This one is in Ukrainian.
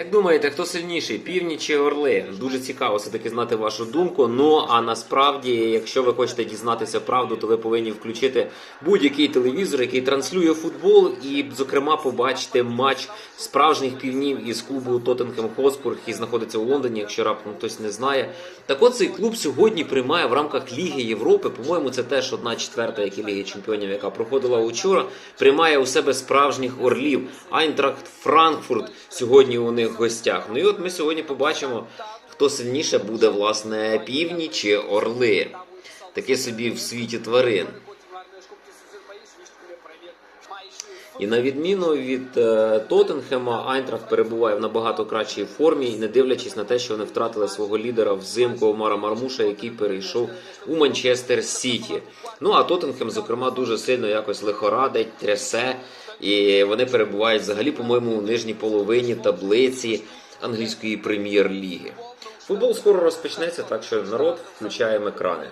Як думаєте, хто сильніший, півні чи орли? Дуже цікаво все-таки знати вашу думку. Ну а насправді, якщо ви хочете дізнатися правду, то ви повинні включити будь-який телевізор, який транслює футбол, і, зокрема, побачити матч справжніх півнів із клубу Тоттенхем Хоспур, який знаходиться у Лондоні, якщо раптом хтось не знає. Так от цей клуб сьогодні приймає в рамках Ліги Європи. По-моєму, це теж одна четверта, як і Ліги Чемпіонів, яка проходила учора. Приймає у себе справжніх орлів. Айнтрахт Франкфурт сьогодні у них в гостях. Ну і от ми сьогодні побачимо, хто сильніше буде, власне, півні чи орли. Таке собі в світі тварин. І на відміну від е, Тоттенхема, Айнтрахт перебуває в набагато кращій формі, і не дивлячись на те, що вони втратили свого лідера взимку Омара Мармуша, який перейшов у Манчестер Сіті. Ну а Тоттенхем, зокрема, дуже сильно якось лихорадить, трясе, і вони перебувають взагалі, по-моєму, у нижній половині таблиці англійської прем'єр-ліги. Футбол скоро розпочнеться, так що народ включаємо екрани.